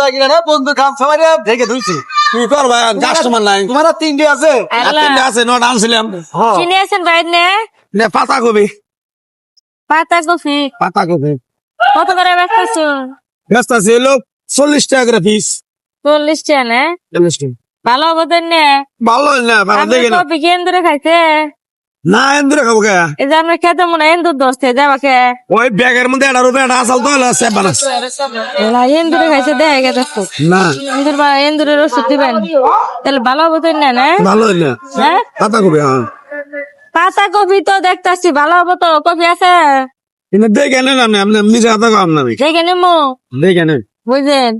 বস্তা কিনা না বন্ধু খাম সবাই ঢেকে ধুইছি কি করবা কাস্টমার নাই তোমার তিনটে আছে। আর আছে নটা আনছিলাম চিনি আছেন বাইর নে? নে পাতা কবি। পাতা কফি পাতা কত করে বেচতেছ চল্লিশ টাকা করে পিস চল্লিশ টাকা না? চল্লিশ টাকা। ভালো হব নে। ভালো না ভালো দেখে খাইছে? না এন্দুরে খাব কে? এই যে আমরা খেতে মনে হয় যাবাকে ওই ব্যাগের মধ্যে রুপে আসল তো বানাস। না এন্দুরে খাইছে না। এন্দুর বা এন্দুরের ওষুধ দিবেন। তাহলে ভালো হব তো না না? ভালো না। হ্যাঁ? পাতা কবি হ্যাঁ। পাতা তো দেখতাছি ভালো হব তো কফি আছে? কিন্তু দেখে নেন আপনি আপনি নিজে হাতে কম না আমি। দেখে নিমু। দেখে নেন বুঝলেন?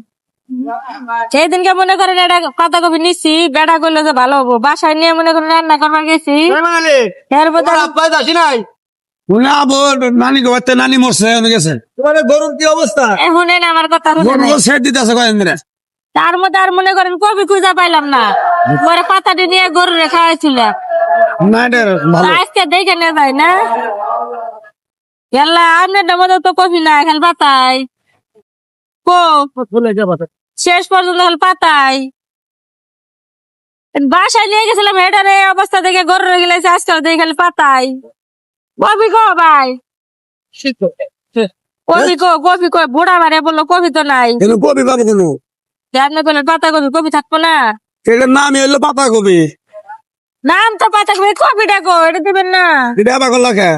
সেই দিনকে মনে করেন এটা পাতা কফি নিচ্ছি বেড়া করলে যে ভালো হব। বাসায় নিয়ে মনে করেন রান্না করবার গেছি। বাঙালি এর মধ্যে আব্বাই আসি নাই? না বোর নানি গোবাতে নানি মরছে অনেক গেছে। তোমার গরুর কি অবস্থা? এ আমার কথা গরু সেট দিতেছে কয়েন তার মধ্যে আর মনে করেন কবি খুঁজে পাইলাম না। পরে পাতাটি নিয়ে গরু রেখা হয়েছিল। না আজকে দেখে না। গেলা আপনার মধ্যে তো কফি না খালি পাতাই কো ফুলে শেষ পর্যন্ত খালি পাতাই বাসায় নিয়ে গেছিলাম হেটার এই অবস্থা দেখে গরু গেছে আজকাল দেখে খালি পাতাই কফি কো ভাই। কফি কো কফি কো বুড়া মারে বলল কফি তো নাই। কবি পাবো কোনো? আপনি বললেন পাতা কফি কফি থাকব না। এটার নামই হলো পাতা কবি। নাম তো পাতা কফি কফি ডাকো এটা দিবেন না। এটা আবার করল কে?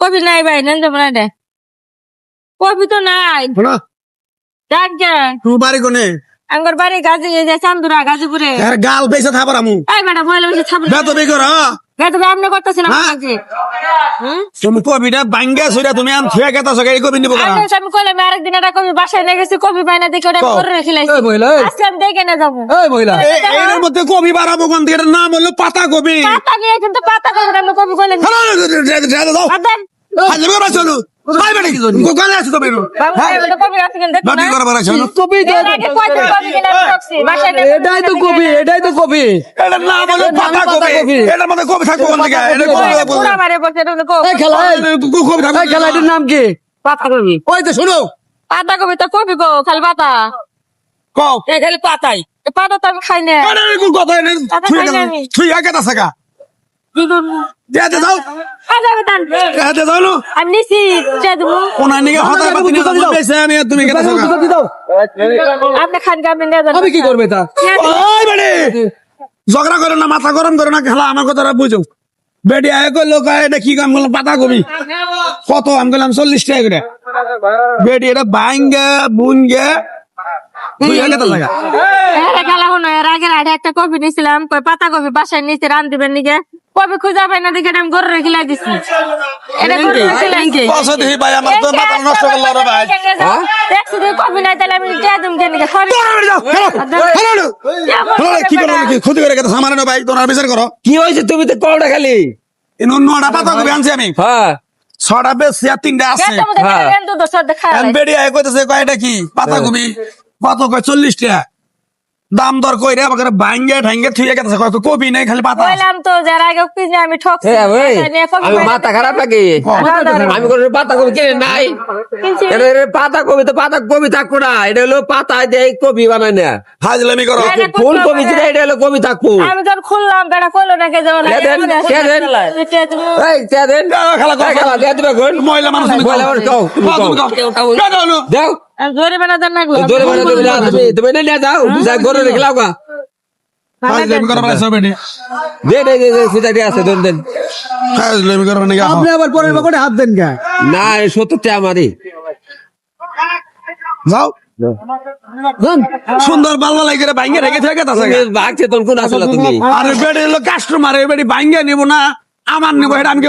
কফি নাই ভাই নেন যাব না এটা কফি তো নাই। শোনো ডাক কে তুই বাড়ি কোনে আঙ্গর বাড়ি গাজি এই যে চান্দুরা গাজীপুরে এর গাল পেয়েছে থাবার আমু এই ম্যাডাম মহিলা বসে থামলে বেতো বেকর গাড়ি তো আপনি করতেছিলাম হ্যাঁ? কাজে হুম তুমি কবিটা বাঙ্গা সইরা তুমি আম থুয়া গেতা সকে এই কবি নিব করা আপনি আমি কইলাম আরেকদিন একটা কবি বাসায় নিয়ে গেছি কবি পাই না দেখে ওটা কও। করে রেখে লাইছি এই মহিলা এই, আজকে আমি দেখে না যাব এই মহিলা এর মধ্যে কবি বাড়াবো কোন থেকে নাম হলো পাতা কবি পাতা নিয়ে কিন্তু পাতা কবি আমি কবি দাও করা চলো তো কবি এটাই তো তো কপি। এটার নাম কবি থেকে কি? পাতা কবি ওই তো শুনো। পাতা কবি তো কবি গো খালি পাতা। কও। খালি পাতাই। পাতা তো আমি খাই না কথা? নেই পাতা তুই না আমি নিছি দেবো। নিকে হতা পাতি না। আমি আর তুমি কেটে দাও। আপনি খান আমি কি করবে তা ওই বেড়ি! ঝগড়া করো না মাথা গরম করো না খেলা আমার কথাটা বুঝো। বেডি আয় করল এটা কি কাম করলাম পাতা কবি? কত আমি করলাম চল্লিশ টাকা করে। বেডি এটা বাইঙ্গে বুঙ্গে তুই আগে তো খেলা হলো এর আগে একটা কপি নিয়েছিলাম কই পাতা কপি বাসায় নিচে রান দিবেন নিকে? কপি খুঁজা পাই না দেখে আমি গরু রেখে লাই দিছি। কি? হয়েছে? তুমি তো খালি। নটা পাতা কবি আনছি আমি। হ্যাঁ। ছটা বেশ আর তিনটা আছে। হ্যাঁ। আমি বেডি আয় কইতেছে কয় কি? পাতা কবি কত কয়? চল্লিশ টাকা দাম দর কই রে? আমাকে ভাঙ্গে ঠাঙ্গে থুয়ে গেছে। কয় কবি নাই খালি পাতা। বললাম তো যার আগে পিছনে আমি ঠকছি। হ্যাঁ কপি আমি মাথা খারাপ লাগে আমি কোনো পাতা কবি কিনে নাই। এটা পাতা কবি তো পাতা কবি থাকব না। এটা হলো পাতা দিয়ে কবি বানাই না। ফাজলামি করো। ফুল কবি যেটা এটা হলো কবি থাকব। আমি যখন খুললাম বেটা করল না কে যেমন কে দেন? কে দেন? এই দেন? খেলা খেলা কোন মহিলা মানুষ মহিলা কও। মানুষ কও, তুমি কও, তুমি কও। কও। কেন হলো? দাও। বেড়া দেন না জোরে বানা তুমি তুমি তুমি নিয়ে যাও গরু রেখে লাও গা। করো। সুন্দর বাল্লা লাগে ভাঙ্গে রেখে থেকে গেছে ভাগছে তখন কোন আসলে তুমি? আরে বেড়ে এলো কাস্টমার এ বেড়ি ভাঙ্গে নিব না। আমার নিব এটা আমি।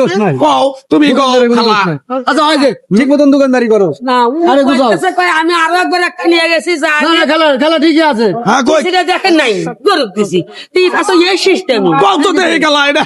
দোষ নাই। কও তুমি কও খালা। আচ্ছা হয় যে ঠিক মতন দোকানদারি করো। না আরে বুঝাও। আমি আরও একবার একটা নিয়ে গেছি যা না না খেলা খেলা ঠিকই আছে। হ্যাঁ কই? সেটা দেখেন নাই গরু দিছি। তুই আসো এই সিস্টেম কত দেই খেলা এটা।